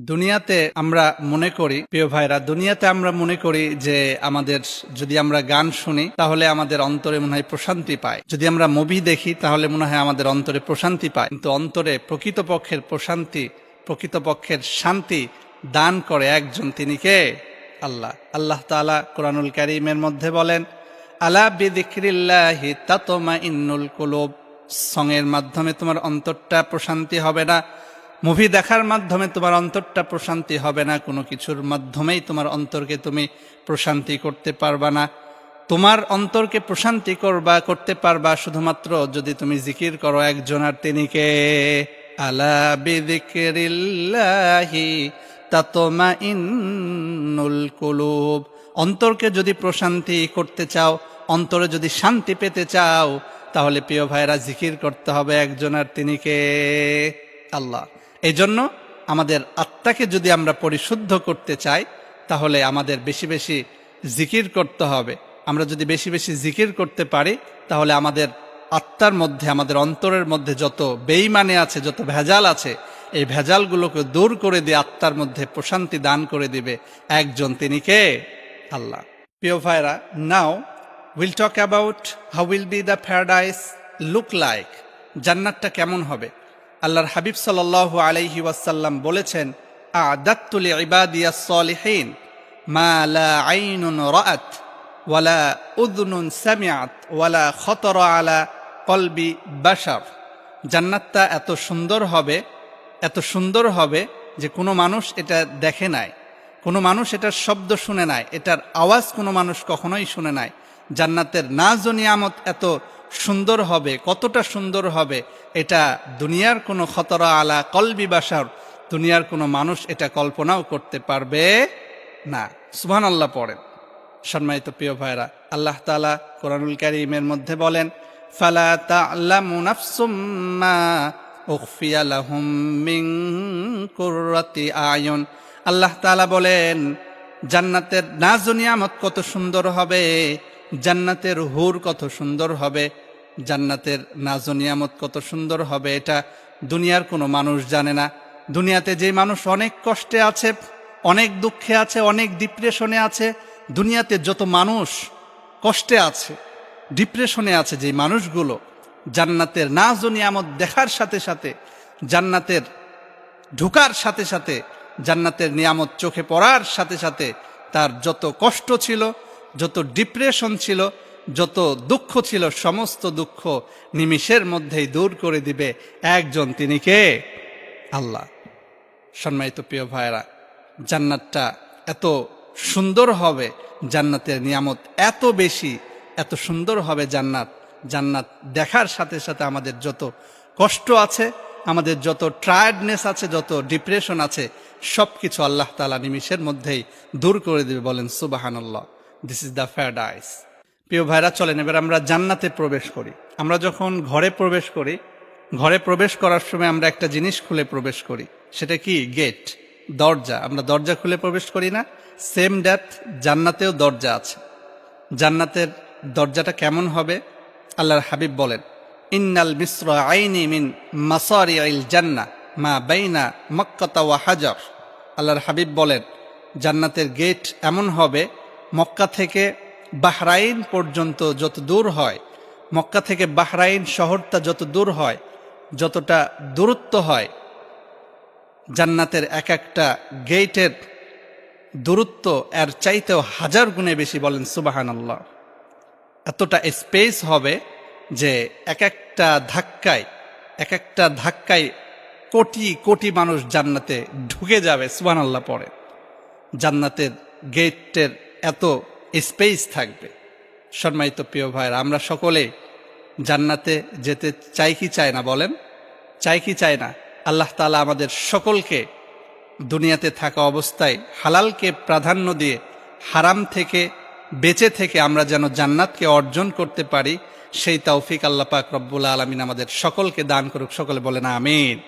দুনিয়াতে আমরা মনে করি, প্রিয় ভাইরা, দুনিয়াতে আমরা মনে করি যে আমাদের, যদি আমরা গান শুনি, তাহলে আমাদের অন্তরে মনে হয় প্রশান্তি পায়। যদি আমরা মুভি দেখি, তাহলে মনে হয় আমাদের অন্তরে প্রশান্তি পায়। কিন্তু অন্তরে প্রকৃতপক্ষের প্রশান্তি, প্রকৃতপক্ষের শান্তি দান করে একজন তিনি কে? আল্লাহ। আল্লাহ তাআলা কোরআনুল কারীমের মধ্যে বলেন, আলা বিদিক্রিল্লাহি ইন্নুল কুলুব। সঙের মাধ্যমে তোমার অন্তরটা প্রশান্তি হবে না। মুভি দেখার মাধ্যমে তোমার অন্তরটা প্রশান্তি হবে না, কোনো কিছুর মাধ্যমেই তোমার অন্তরকে তুমি প্রশান্তি করতে পারবা না। তোমার অন্তরকে প্রশান্তি করবা, করতে পারবা শুধুমাত্র যদি তুমি জিকির করো একজন আর তিনি কে? আলা বিদিক্রিল্লাহি তাতমা কুলুব। অন্তরকে যদি প্রশান্তি করতে চাও, অন্তরে যদি শান্তি পেতে চাও, তাহলে প্রিয় ভাইরা জিকির করতে হবে একজন আর তিনি কে? আল্লাহ। এই জন্য আমাদের আত্মাকে যদি আমরা পরিশুদ্ধ করতে চাই, তাহলে আমাদের বেশি বেশি জিকির করতে হবে। আমরা যদি বেশি বেশি জিকির করতে পারি, তাহলে আমাদের আত্মার মধ্যে, আমাদের অন্তরের মধ্যে যত বেইমানে আছে, যত ভেজাল আছে, এই ভেজালগুলোকে দূর করে দিয়ে আত্মার মধ্যে প্রশান্তি দান করে দিবে। একজন তিনি কে? আল্লাহ। প্রিয় ভাইরা, now will talk about how will be the paradise look like জান্নাতটা কেমন হবে? আল্লাহর হাবিব সাল্লাল্লাহু আলাইহি ওয়াসাল্লাম বলেছেন আদাত্তুল সলিহিন মা লা আইনুন ওয়ালা ওয়ালা খতরা আলা কলবি জান্নাতটা এত সুন্দর হবে, এত সুন্দর হবে যে কোনো মানুষ এটা দেখে নাই। কোনো মানুষ এটার শব্দ শুনে নাই, এটার আওয়াজ কোনো মানুষ কখনোই শুনে নাই। জান্নাতের নাজ ও নিয়ামত এত সুন্দর হবে, কতটা সুন্দর হবে, এটা দুনিয়ার কোনো খতরা আলা কলবি বাসার, দুনিয়ার কোনো মানুষ এটা কল্পনাও করতে পারবে না। সুবহান আল্লাহ পড়েন। সম্মানিত প্রিয় ভাইরা আল্লাহ তালা কোরআনুল কারীমের মধ্যে বলেন, ফালা তা'লামু নাফসুম আল্লাহ তাআলা বলেন, জান্নাতের নাজ ও কত সুন্দর হবে জান্নাতের হুর কত সুন্দর হবে, জান্নাতের নাজ নিয়ামত কত সুন্দর হবে, এটা দুনিয়ার কোনো মানুষ জানে না। দুনিয়াতে যে মানুষ অনেক কষ্টে আছে, অনেক দুঃখে আছে, অনেক ডিপ্রেশনে আছে, দুনিয়াতে যত মানুষ কষ্টে আছে ডিপ্রেশনে আছে যে মানুষগুলো, জান্নাতের নাজ নিয়ামত দেখার সাথে সাথে, জান্নাতের ঢুকার সাথে সাথে, জান্নাতের নিয়ামত চোখে পড়ার সাথে সাথে তার যত কষ্ট ছিল যত ডিপ্রেশন ছিল, যত দুঃখ ছিল, সমস্ত দুঃখ নিমিষের মধ্যেই দূর করে দিবে একজন তিনি কে? আল্লাহ। সম্মানিত প্রিয় ভাইরা জান্নাতটা এত সুন্দর হবে, জান্নাতের নিয়ামত এত বেশি, এত সুন্দর হবে জান্নাত। জান্নাত দেখার সাথে সাথে আমাদের যত কষ্ট আছে, আমাদের যত ট্রায়ার্ডনেস আছে, যত ডিপ্রেশন আছে সব কিছু আল্লাহ তালা নিমিষের মধ্যেই দূর করে দেবে বলেন সুবাহান্লাহ দিস ইজ দ্য প্যারাডাইস প্রিয় ভাইরা, চলেন, এবার আমরা জান্নাতে প্রবেশ করি। আমরা যখন ঘরে প্রবেশ করি, ঘরে প্রবেশ করার সময় আমরা একটা জিনিস খুলে প্রবেশ করি। সেটা কি? গেট দরজা। আমরা দরজা খুলে প্রবেশ করি না। সেম ড্যাথ জান্নাতেও দরজা আছে। জান্নাতের দরজাটা কেমন হবে? আল্লাহর হাবিব বলেন, ইন্নাল মিশ্র আইনি মিন মাসারি আইল জান্না মা বাইনা মক্কাতা ওয়া হাজার। আল্লাহর হাবিব বলেন, জান্নাতের গেট এমন হবে মক্কা থেকে বাহরাইন পর্যন্ত যত দূর হয়, মক্কা থেকে বাহরাইন শহরটা যত দূর হয়, যতটা দূরত্ব হয়, জান্নাতের এক একটা গেটের দূরত্ব এর চাইতেও হাজার গুণে বেশি বলেন সুবাহান আল্লাহ এতটা স্পেস হবে যে এক একটা ধাক্কায়, এক একটা ধাক্কায় কোটি কোটি মানুষ জান্নাতে ঢুকে যাবে সুবান আল্লাহ পরে। জান্নাতের গেটের এত স্পেস থাকবে। সম্মানিত প্রিয় ভাইরা আমরা সকলে জান্নাতে যেতে চাই কি চায় না বলেন? চাই কি চায় না? আল্লাহ তালা আমাদের সকলকে দুনিয়াতে থাকা অবস্থায় হালালকে প্রাধান্য দিয়ে হারাম থেকে বেঁচে থেকে আমরা যেন জান্নাতকে অর্জন করতে পারি, সেই তৌফিক আল্লাহ পাক রব্বুল আলমিন আমাদের সকলকে দান করুক। সকলে বলেন আমিন।